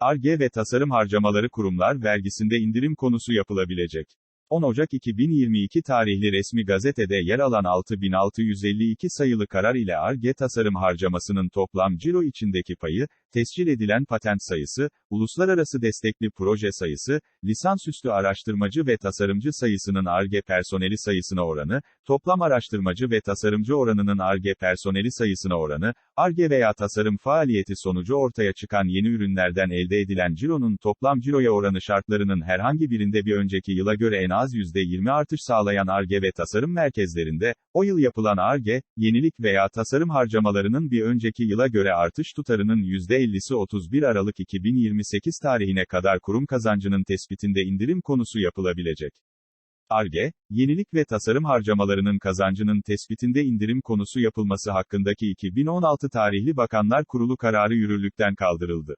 Ar-Ge ve tasarım harcamaları kurumlar vergisinde indirim konusu yapılabilecek. 10 Ocak 2022 tarihli resmi gazetede yer alan 6652 sayılı karar ile Ar-Ge tasarım harcamasının toplam ciro içindeki payı, tescil edilen patent sayısı, uluslararası destekli proje sayısı, lisansüstü araştırmacı ve tasarımcı sayısının Ar-Ge personeli sayısına oranı, toplam araştırmacı ve tasarımcı oranının Ar-Ge personeli sayısına oranı, Ar-Ge veya tasarım faaliyeti sonucu ortaya çıkan yeni ürünlerden elde edilen cironun toplam ciroya oranı şartlarının herhangi birinde bir önceki yıla göre en az %20 artış sağlayan Ar-Ge ve tasarım merkezlerinde, o yıl yapılan Ar-Ge, yenilik veya tasarım harcamalarının bir önceki yıla göre artış tutarının %50'si 31 Aralık 2028 tarihine kadar kurum kazancının tespitinde indirim konusu yapılabilecek. Ar-Ge, yenilik ve tasarım harcamalarının kazancının tespitinde indirim konusu yapılması hakkındaki 2016 tarihli Bakanlar Kurulu kararı yürürlükten kaldırıldı.